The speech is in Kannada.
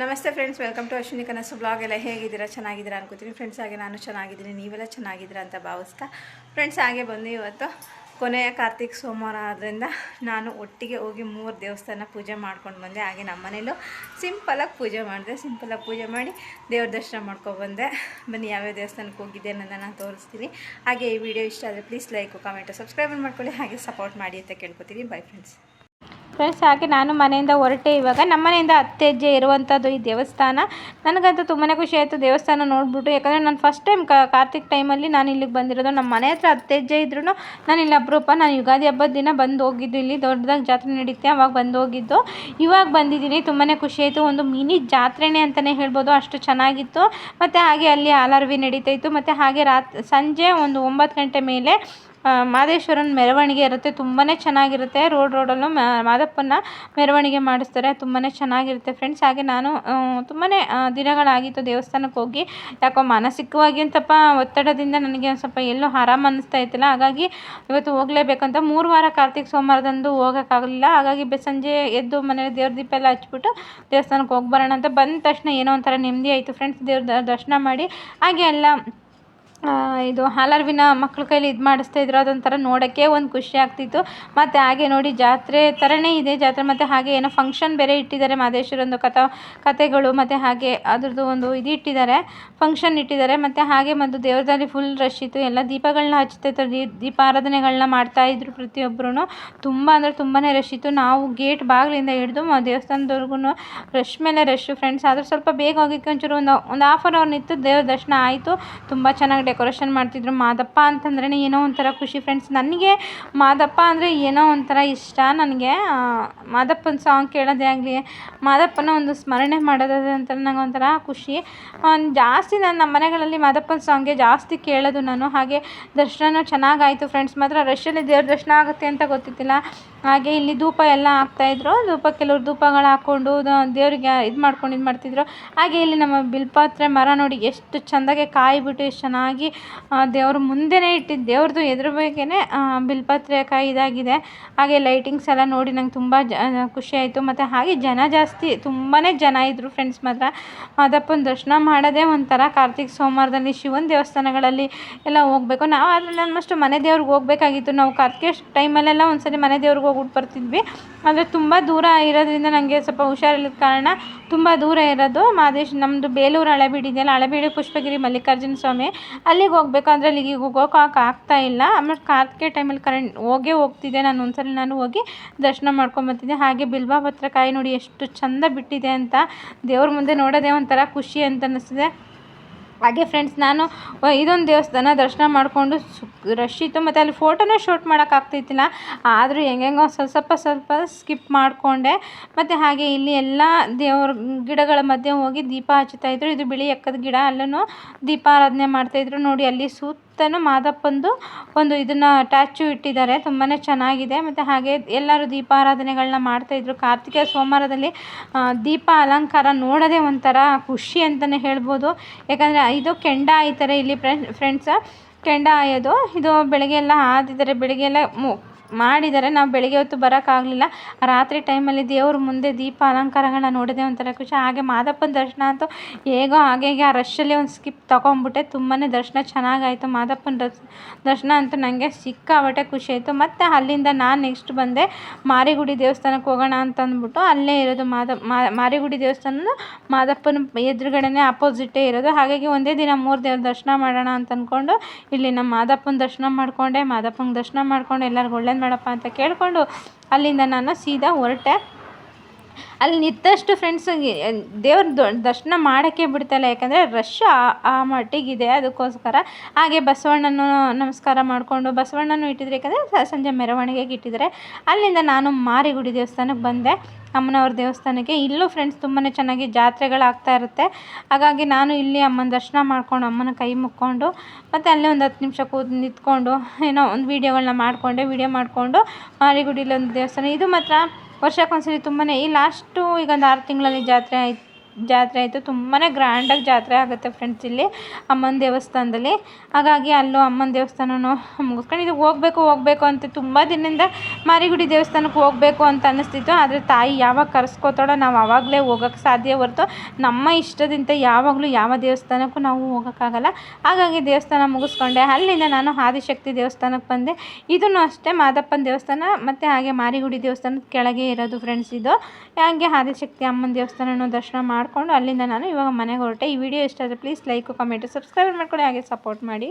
ನಮಸ್ತೆ ಫ್ರೆಂಡ್ಸ್ ವೆಲ್ಕಮ್ ಟು ಅಶ್ವಿನಿ ಕನಸು ಬ್ಲಾಗ್ ಎಲ್ಲ ಹೇಗಿದ್ದೀರಾ? ಚೆನ್ನಾಗಿದ್ದೀರಾ ಅನ್ಕೋತೀನಿ. ಫ್ರೆಂಡ್ಸ್ ಹಾಗೆ ನಾನು ಚೆನ್ನಾಗಿದ್ದೀನಿ. ನೀವೆಲ್ಲ ಚೆನ್ನಾಗಿದ್ದೀರಾ ಅಂತ ಭಾವಿಸ್ತಾ ಫ್ರೆಂಡ್ಸ್ ಹಾಗೆ ಬಂದು ಇವತ್ತು ಕೊನೆಯ ಕಾರ್ತಿಕ್ ಸೋಮವಾರ ಆದ್ದರಿಂದ ನಾನು ಒಟ್ಟಿಗೆ ಹೋಗಿ ಮೂರು ದೇವಸ್ಥಾನ ಪೂಜೆ ಮಾಡ್ಕೊಂಡು ಬಂದೆ. ಹಾಗೆ ನಮ್ಮ ಮನೇಲೂ ಸಿಂಪಲಾಗಿ ಪೂಜೆ ಮಾಡಿದೆ. ಸಿಂಪಲಾಗಿ ಪೂಜೆ ಮಾಡಿ ದೇವ್ರ ದರ್ಶನ ಮಾಡ್ಕೊಬಂದೆ ಬನ್ನಿ ಯಾವ್ಯಾವ ದೇವಸ್ಥಾನಕ್ಕೆ ಹೋಗಿದ್ದೆ ಅನ್ನೋದನ್ನು ನಾನು ತೋರಿಸ್ತೀನಿ. ಹಾಗೆ ಈ ವಿಡಿಯೋ ಇಷ್ಟ ಆದರೆ ಪ್ಲೀಸ್ ಲೈಕು ಕಮೆಂಟು ಸಬ್ಸ್ಕ್ರೈಬ್ ಮಾಡ್ಕೊಳ್ಳಿ. ಹಾಗೆ ಸಪೋರ್ಟ್ ಮಾಡಿ ಅಂತ ಕೇಳ್ಕೊತೀನಿ. ಬೈ ಫ್ರೆಂಡ್ಸ್ ಫ್ರೆಂಡ್ಸ್ ಹಾಗೆ ನಾನು ಮನೆಯಿಂದ ಹೊರಟೆ. ಇವಾಗ ನಮ್ಮ ಮನೆಯಿಂದ ಹತ್ತು ಇರುವಂಥದ್ದು ಈ ದೇವಸ್ಥಾನ. ನನಗಂತೂ ತುಂಬಾ ಖುಷಿ ಆಯಿತು ದೇವಸ್ಥಾನ ನೋಡಿಬಿಟ್ಟು. ಯಾಕಂದರೆ ನಾನು ಫಸ್ಟ್ ಟೈಮ್ ಕಾರ್ತಿಕ್ ಟೈಮಲ್ಲಿ ನಾನು ಇಲ್ಲಿಗೆ ಬಂದಿರೋದು. ನಮ್ಮ ಮನೆ ಹತ್ರ ಹತ್ತು ಹೆಜ್ಜೆ ಇದ್ರೂ ನಾನು ಇಲ್ಲಿ ಅಪರೂಪ. ನಾನು ಯುಗಾದಿ ಹಬ್ಬದ ದಿನ ಬಂದು ಹೋಗಿದ್ದು. ಇಲ್ಲಿ ದೊಡ್ಡದಾಗಿ ಜಾತ್ರೆ ನಡೀತೆ, ಅವಾಗ ಬಂದು ಹೋಗಿದ್ದು. ಇವಾಗ ಬಂದಿದ್ದೀನಿ. ತುಂಬಾ ಖುಷಿ ಆಯಿತು. ಒಂದು ಮಿನಿ ಜಾತ್ರೆನೇ ಅಂತಲೇ ಹೇಳ್ಬೋದು. ಅಷ್ಟು ಚೆನ್ನಾಗಿತ್ತು. ಮತ್ತು ಹಾಗೆ ಅಲ್ಲಿ ಹಾಲರ್ವಿ ನಡೀತಾ ಇತ್ತು. ಮತ್ತು ಹಾಗೆ ರಾತ್, ಸಂಜೆ ಒಂದು ಒಂಬತ್ತು ಗಂಟೆ ಮೇಲೆ ಮಾದೇಶ್ವರನ ಮೆರವಣಿಗೆ ಇರುತ್ತೆ ತುಂಬಾ ಚೆನ್ನಾಗಿರುತ್ತೆ. ರೋಡ್ ರೋಡಲ್ಲೂ ಮಾದಪ್ಪನ ಮೆರವಣಿಗೆ ಮಾಡಿಸ್ತಾರೆ ತುಂಬಾ ಚೆನ್ನಾಗಿರುತ್ತೆ ಫ್ರೆಂಡ್ಸ್ ಹಾಗೆ ನಾನು ತುಂಬಾ ದಿನಗಳಾಗಿತ್ತು ದೇವಸ್ಥಾನಕ್ಕೆ ಹೋಗಿ. ಯಾಕೋ ಮಾನಸಿಕವಾಗಿ ಅಂತಪ್ಪ ಒತ್ತಡದಿಂದ ನನಗೆ ಒಂದು ಸ್ವಲ್ಪ ಎಲ್ಲೂ ಆರಾಮ ಅನ್ನಿಸ್ತಾ ಇತ್ತಿಲ್ಲ, ಹಾಗಾಗಿ ಇವತ್ತು ಹೋಗಲೇಬೇಕಂತ ಮೂರು ವಾರ ಕಾರ್ತಿಕ್ ಸೋಮವಾರದಂದು ಹೋಗೋಕ್ಕಾಗಲಿಲ್ಲ. ಹಾಗಾಗಿ ಸಂಜೆ ಎದ್ದು ಮನೇಲಿ ದೇವ್ರ ದೀಪ ಎಲ್ಲ ಹಚ್ಬಿಟ್ಟು ದೇವಸ್ಥಾನಕ್ಕೆ ಹೋಗಿ ಬರೋಣ ಅಂತ ಬಂದ ತಕ್ಷಣ ಏನೋ ಒಂಥರ ನೆಮ್ಮದಿ ಆಯಿತು ಫ್ರೆಂಡ್ಸ್ ದೇವ್ರ ದರ್ಶನ ಮಾಡಿ, ಹಾಗೆ ಎಲ್ಲ ಇದು ಹಾಲರ್ವಿನ ಮಕ್ಳ ಕೈಲಿ ಇದು ಮಾಡಿಸ್ತಾ ಇದ್ರು, ಅದೊಂಥರ ನೋಡೋಕ್ಕೆ ಒಂದು ಖುಷಿ ಆಗ್ತಿತ್ತು. ಮತ್ತು ಹಾಗೆ ನೋಡಿ ಜಾತ್ರೆ ಥರನೇ ಇದೆ ಜಾತ್ರೆ, ಮತ್ತು ಹಾಗೆ ಏನೋ ಫಂಕ್ಷನ್ ಬೇರೆ ಇಟ್ಟಿದ್ದಾರೆ ಮಾದೇಶ್ವರಂದು ಕಥಾ, ಕಥೆಗಳು, ಮತ್ತು ಹಾಗೆ ಅದ್ರದ್ದು ಒಂದು ಇದು ಇಟ್ಟಿದ್ದಾರೆ ಫಂಕ್ಷನ್ ಇಟ್ಟಿದ್ದಾರೆ, ಮತ್ತು ಹಾಗೆ ಮತ್ತು ದೇವ್ರದಲ್ಲಿ ಫುಲ್ ರಶ್ ಇತ್ತು. ಎಲ್ಲ ದೀಪಗಳನ್ನ ಹಚ್ತಾ ದೀ ದೀಪಾರಾಧನೆಗಳನ್ನ ಮಾಡ್ತಾಯಿದ್ರು ಪ್ರತಿಯೊಬ್ಬರೂ ತುಂಬ ಅಂದರೆ ತುಂಬಾ ರಶ್ ಇತ್ತು. ನಾವು ಗೇಟ್ ಬಾಗಿಲಿಂದ ಹಿಡಿದು ದೇವಸ್ಥಾನದವರೆಗೂ ರಶ್ ಮೇಲೆ ರಶ್ಶು ಫ್ರೆಂಡ್ಸ್ ಆದರೂ ಸ್ವಲ್ಪ ಬೇಗ ಹೋಗಿಕ್ಕೆ ಒಂಚೂರು ಒಂದು ಒಂದು ಹಾಫ್ ಆನ್ ಅವರ್ ನಿಂತು ದೇವ್ರ ದರ್ಶನ ಆಯಿತು. ತುಂಬ ಚೆನ್ನಾಗಿ ಡೆಕೋರೇಷನ್ ಮಾಡ್ತಿದ್ರು. ಮಾದಪ್ಪ ಅಂತಂದ್ರೇ ಏನೋ ಒಂಥರ ಖುಷಿ ಫ್ರೆಂಡ್ಸ್ ನನಗೆ ಮಾದಪ್ಪ ಅಂದರೆ ಏನೋ ಒಂಥರ ಇಷ್ಟ ನನಗೆ. ಮಾದಪ್ಪನ ಸಾಂಗ್ ಕೇಳೋದೇ ಆಗಲಿ, ಮಾದಪ್ಪನ ಒಂದು ಸ್ಮರಣೆ ಮಾಡೋದೇ ಅಂತ ನಂಗೆ ಒಂಥರ ಖುಷಿ. ಜಾಸ್ತಿ ನಾನು ನಮ್ಮ ಮನೆಗಳಲ್ಲಿ ಮಾದಪ್ಪನ ಸಾಂಗ್ಗೆ ಜಾಸ್ತಿ ಕೇಳೋದು ನಾನು. ಹಾಗೆ ದರ್ಶನ ಚೆನ್ನಾಗಾಯಿತು ಫ್ರೆಂಡ್ಸ್ ಮಾತ್ರ ರಶಲ್ಲಿ ದೇವ್ರ ದರ್ಶನ ಆಗುತ್ತೆ ಅಂತ ಗೊತ್ತಿತ್ತಿಲ್ಲ ಹಾಗೆ ಇಲ್ಲಿ ಧೂಪ ಎಲ್ಲ ಹಾಕ್ತಾಯಿದ್ರು ಧೂಪ ಕೆಲವರು ಧೂಪಗಳು ಹಾಕ್ಕೊಂಡು ದೇವರಿಗೆ ದೇವ್ರಿಗೆ ಇದು ಮಾಡ್ಕೊಂಡು ಇದು ಮಾಡ್ತಿದ್ರು. ಹಾಗೆ ಇಲ್ಲಿ ನಮ್ಮ ಬಿಲ್ಪಾತ್ರೆ ಮರ ನೋಡಿ ಎಷ್ಟು ಚೆಂದಾಗೆ ಕಾಯಿ ಬಿಟ್ಟು ಎಷ್ಟು ಚೆನ್ನಾಗಿ ಆ, ದೇವ್ರ ಮುಂದೆನೇ ಇಟ್ಟಿದ್ದು ದೇವ್ರದ್ದು ಎದುರು ಬೇಗೇನೆ ಬಿಲ್ಪತ್ರೆ ಕಾಯಿ ಇದಾಗಿದೆ. ಹಾಗೆ ಲೈಟಿಂಗ್ಸ್ ಎಲ್ಲ ನೋಡಿ ನಂಗೆ ತುಂಬ ಜ ಖುಷಿ ಆಯಿತು. ಮತ್ತು ಹಾಗೆ ಜನ ಜಾಸ್ತಿ ತುಂಬಾ ಜನ ಇದ್ದರು ಫ್ರೆಂಡ್ಸ್ ಮಾತ್ರ. ಮಾದಪ್ಪನ ದರ್ಶನ ಮಾಡೋದೇ ಒಂಥರ ಕಾರ್ತಿಕ್ ಸೋಮವಾರದಲ್ಲಿ ಶಿವನ ದೇವಸ್ಥಾನಗಳಲ್ಲಿ ಎಲ್ಲ ಹೋಗಬೇಕು. ನಾವು ಅದರಲ್ಲಿ ಆಲ್ಮೋಸ್ಟ್ ಮನೆ ದೇವ್ರಿಗೆ ಹೋಗಬೇಕಾಗಿತ್ತು. ನಾವು ಕಾರ್ತಿಕ ಟೈಮಲ್ಲೆಲ್ಲ ಒಂದ್ಸರಿ ಮನೆ ದೇವ್ರಿಗೆ ಹೋಗ್ಬಿಟ್ಟು ಬರ್ತಿದ್ವಿ. ಆದರೆ ತುಂಬ ದೂರ ಇರೋದ್ರಿಂದ ನನಗೆ ಸ್ವಲ್ಪ ಹುಷಾರಿಲ್ಲದ ಕಾರಣ ತುಂಬ ದೂರ ಇರೋದು. ಮಾದೇಶ್ ನಮ್ಮದು ಬೇಲೂರು ಹಳೆಬೀಡು ಇದೆಯಲ್ಲ ಹಳೆಬೀಡು ಪುಷ್ಪಗಿರಿ ಮಲ್ಲಿಕಾರ್ಜುನ ಸ್ವಾಮಿ. ಅಲ್ಲಿಗೆ ಹೋಗ್ಬೇಕಂದ್ರೆ ಅಲ್ಲಿಗೆ ಹೋಗೋಕೆ ಇಲ್ಲ. ಆಮೇಲೆ ಕಾರ್ತಿಕೆ ಟೈಮಲ್ಲಿ ಕರೆಂಟ್ ಹೋಗೇ ಹೋಗ್ತಿದ್ದೆ ನಾನು ಒಂದ್ಸಲ ನಾನು ಹೋಗಿ ದರ್ಶನ ಮಾಡ್ಕೊಂಬರ್ತಿದ್ದೆ ಹಾಗೆ ಬಿಲ್ವ ಪತ್ರಕಾಯಿ ನೋಡಿ ಎಷ್ಟು ಚಂದ ಬಿಟ್ಟಿದೆ ಅಂತ ದೇವ್ರ ಮುಂದೆ ನೋಡೋದೇ ಒಂಥರ ಖುಷಿ ಅಂತ ಅನ್ನಿಸ್ತಿದೆ ಹಾಗೆ ಫ್ರೆಂಡ್ಸ್ ನಾನು ಇದೊಂದು ದೇವಸ್ಥಾನ ದರ್ಶನ ಮಾಡಿಕೊಂಡು ಸು ರಶ್ ಇತ್ತು. ಮತ್ತು ಅಲ್ಲಿ ಫೋಟೋನೂ ಶೂಟ್ ಮಾಡೋಕ್ಕಾಗ್ತಿತ್ತಿಲ್ಲ ಆದರೂ ಹೆಂಗೆಂಗೋ ಸ್ವಲ್ಪ ಸ್ವಲ್ಪ ಸ್ವಲ್ಪ ಸ್ಕಿಪ್ ಮಾಡಿಕೊಂಡೆ. ಮತ್ತು ಹಾಗೆ ಇಲ್ಲಿ ಎಲ್ಲ ದೇವ್ರ, ಗಿಡಗಳ ಮಧ್ಯೆ ಹೋಗಿ ದೀಪ ಹಚ್ಚುತ್ತಾ ಇದ್ರು. ಇದು ಬಿಳಿ ಎಕ್ಕದ ಗಿಡ. ಅಲ್ಲೂ ದೀಪಾರಾಧನೆ ಮಾಡ್ತಾಯಿದ್ರು ನೋಡಿ, ಅಲ್ಲಿ ಸುತ್ತಲೂ ಮಾದಪ್ಪಂದು ಒಂದು ಇದನ್ನ ಟ್ಯಾಚು ಇಟ್ಟಿದ್ದಾರೆ. ತುಂಬಾನೇ ಚೆನ್ನಾಗಿದೆ. ಮತ್ತೆ ಹಾಗೆ ಎಲ್ಲರೂ ದೀಪಾರಾಧನೆಗಳನ್ನ ಮಾಡ್ತಾ ಇದ್ರು. ಕಾರ್ತಿಕ ಸೋಮವಾರದಲ್ಲಿ ದೀಪ ಅಲಂಕಾರ ನೋಡೋದೇ ಒಂಥರ ಖುಷಿ ಅಂತಲೇ ಹೇಳ್ಬೋದು. ಯಾಕಂದರೆ ಇದು ಕೆಂಡ ಆಯ್ತಾರೆ ಇಲ್ಲಿ ಫ್ರೆಂಡ್ ಫ್ರೆಂಡ್ಸ್. ಕೆಂಡ ಆಯೋದು. ಇದು ಬೆಳಗ್ಗೆ ಎಲ್ಲ ಆದಿದ್ದಾರೆ ಬೆಳಗ್ಗೆ ಎಲ್ಲ ಮು ಮಾಡಿದ್ದಾರೆ ನಾವು ಬೆಳಗ್ಗೆ ಹೊತ್ತು ಬರೋಕ್ಕಾಗಲಿಲ್ಲ. ರಾತ್ರಿ ಟೈಮಲ್ಲಿ ದೇವ್ರ ಮುಂದೆ ದೀಪ ಅಲಂಕಾರಗಳನ್ನ ನೋಡಿದೆ ಒಂಥರ ಖುಷಿ. ಹಾಗೆ ಮಾದಪ್ಪನ ದರ್ಶನ ಅಂತೂ ಹೇಗೋ ಹಾಗೆ ಹೀಗೆ ಆ ರಶ್ಶಲ್ಲಿ ಒಂದು ಸ್ಕಿಪ್ ತಗೊಂಡ್ಬಿಟ್ಟೆ. ತುಂಬಾ ದರ್ಶನ ಚೆನ್ನಾಗಾಯಿತು. ಮಾದಪ್ಪನ ದರ್ಶನ ದರ್ಶನ ಅಂತೂ ನನಗೆ ಸಿಕ್ಕಾಬಟ್ಟೆ ಖುಷಿ ಆಯಿತು. ಮತ್ತು ಅಲ್ಲಿಂದ ನಾನು ನೆಕ್ಸ್ಟ್ ಬಂದೆ. ಮಾರಿಗುಡಿ ದೇವಸ್ಥಾನಕ್ಕೆ ಹೋಗೋಣ ಅಂತ ಅಂದ್ಬಿಟ್ಟು ಅಲ್ಲೇ ಇರೋದು ಮಾದ, ಮಾ- ಮಾರಿಗುಡಿ ದೇವಸ್ಥಾನ ಮಾದಪ್ಪನ ಎದುರುಗಡೆನೇ ಅಪೋಸಿಟೇ ಇರೋದು. ಹಾಗಾಗಿ ಒಂದೇ ದಿನ ಮೂರು ದೇವ್ರ ದರ್ಶನ ಮಾಡೋಣ ಅಂತ ಅಂದ್ಕೊಂಡು ಇಲ್ಲಿ ನಮ್ಮ ಮಾದಪ್ಪನ ದರ್ಶನ ಮಾಡಿಕೊಂಡೆ. ಮಾದಪ್ಪನ ದರ್ಶನ ಮಾಡ್ಕೊಂಡು ಎಲ್ಲರಿಗೂ ಒಳ್ಳೇದು ಮಾಡಪ್ಪ ಅಂತ ಕೇಳಿಕೊಂಡು ಅಲ್ಲಿಂದ ನಾನು ಸೀದಾ ಹೊರಟೆ. ಅಲ್ಲಿ ನಿಂತಷ್ಟು ಫ್ರೆಂಡ್ಸ್ ದೇವ್ರ ದರ್ಶನ ಮಾಡೋಕ್ಕೆ ಬಿಡ್ತಾಯಿಲ್ಲ ಯಾಕಂದರೆ ರಶ್ ಆ ಮಟ್ಟಿಗಿದೆ ಅದಕ್ಕೋಸ್ಕರ. ಹಾಗೆ ಬಸವಣ್ಣನ ನಮಸ್ಕಾರ ಮಾಡಿಕೊಂಡು, ಬಸವಣ್ಣನೂ ಇಟ್ಟಿದ್ರು, ಯಾಕಂದರೆ ಸಂಜೆ ಮೆರವಣಿಗೆಗೆ ಇಟ್ಟಿದ್ದಾರೆ. ಅಲ್ಲಿಂದ ನಾನು ಮಾರಿಗುಡಿ ದೇವಸ್ಥಾನಕ್ಕೆ ಬಂದೆ. ಅಮ್ಮನವ್ರ ದೇವಸ್ಥಾನಕ್ಕೆ. ಇಲ್ಲೂ ಫ್ರೆಂಡ್ಸ್ ತುಂಬಾ ಚೆನ್ನಾಗಿ ಜಾತ್ರೆಗಳಾಗ್ತಾ ಇರುತ್ತೆ. ಹಾಗಾಗಿ ನಾನು ಇಲ್ಲಿ ಅಮ್ಮನ ದರ್ಶನ ಮಾಡ್ಕೊಂಡು, ಅಮ್ಮನ ಕೈ ಮುಕ್ಕೊಂಡು, ಮತ್ತು ಅಲ್ಲೇ ಒಂದು ಹತ್ತು ನಿಮಿಷ ಕೂತು ನಿಂತ್ಕೊಂಡು, ಏನೋ ಒಂದು ವೀಡಿಯೋಗಳನ್ನ ಮಾಡಿಕೊಂಡೆ ವೀಡಿಯೋ ಮಾಡಿಕೊಂಡು, ಮಾರಿಗುಡಿಲಿ ಒಂದು ದೇವಸ್ಥಾನ. ಇದು ಮಾತ್ರ ವರ್ಷಕ್ಕೊಂದ್ಸರಿ ತುಂಬಾ ಈ ಲಾಸ್ಟು ಈಗ ಒಂದು ಆರು ತಿಂಗಳಲ್ಲಿ ಜಾತ್ರೆ ಆಯ್ತು. ಜಾತ್ರೆ ಆಯಿತು. ತುಂಬಾ ಗ್ರ್ಯಾಂಡಾಗಿ ಜಾತ್ರೆ ಆಗುತ್ತೆ ಫ್ರೆಂಡ್ಸ್ ಇಲ್ಲಿ, ಅಮ್ಮನ ದೇವಸ್ಥಾನದಲ್ಲಿ. ಹಾಗಾಗಿ ಅಲ್ಲೂ ಅಮ್ಮನ ದೇವಸ್ಥಾನನೂ ಮುಗಿಸ್ಕೊಂಡು ಇದು ಹೋಗಬೇಕು ಹೋಗಬೇಕು ಅಂತ ತುಂಬ ದಿನದಿಂದ ಮಾರಿಗುಡಿ ದೇವಸ್ಥಾನಕ್ಕೆ ಹೋಗಬೇಕು ಅಂತ ಅನ್ನಿಸ್ತಿತ್ತು. ಆದರೆ ತಾಯಿ ಯಾವಾಗ ಕರೆಸ್ಕೋತಾಳೋ ನಾವು ಆವಾಗಲೇ ಹೋಗೋಕ್ಕೆ ಸಾಧ್ಯ ಹೊರ್ತು ನಮ್ಮ ಇಷ್ಟದಿಂದ ಯಾವಾಗಲೂ ಯಾವ ದೇವಸ್ಥಾನಕ್ಕೂ ನಾವು ಹೋಗೋಕ್ಕಾಗಲ್ಲ. ಹಾಗಾಗಿ ದೇವಸ್ಥಾನ ಮುಗಿಸ್ಕೊಂಡೆ. ಅಲ್ಲಿಂದ ನಾನು ಆದಿಶಕ್ತಿ ದೇವಸ್ಥಾನಕ್ಕೆ ಬಂದೆ. ಇದನ್ನು ಅಷ್ಟೇ ಮಾದಪ್ಪನ ದೇವಸ್ಥಾನ ಮತ್ತು ಹಾಗೆ ಮಾರಿಗುಡಿ ದೇವಸ್ಥಾನದ ಕೆಳಗೆ ಇರೋದು ಫ್ರೆಂಡ್ಸ್ ಇದು. ಹಾಗೆ ಆದಿಶಕ್ತಿ ಅಮ್ಮನ ದೇವಸ್ಥಾನನೂ ದರ್ಶನ ಮಾಡಿಕೊಂಡು ಅಲ್ಲಿಂದ ನಾನು ಇವಾಗ ಮನೆಗೆ ಹೊರಟೆ. ಈ ವಿಡಿಯೋ ಇಷ್ಟ ಆದರೆ ಪ್ಲೀಸ್ ಲೈಕು ಕಮೆಂಟು ಸಬ್ಸ್ಕ್ರೈಬ್ ಮಾಡ್ಕೊಳ್ಳಿ. ಹಾಗೆ ಸಪೋರ್ಟ್ ಮಾಡಿ.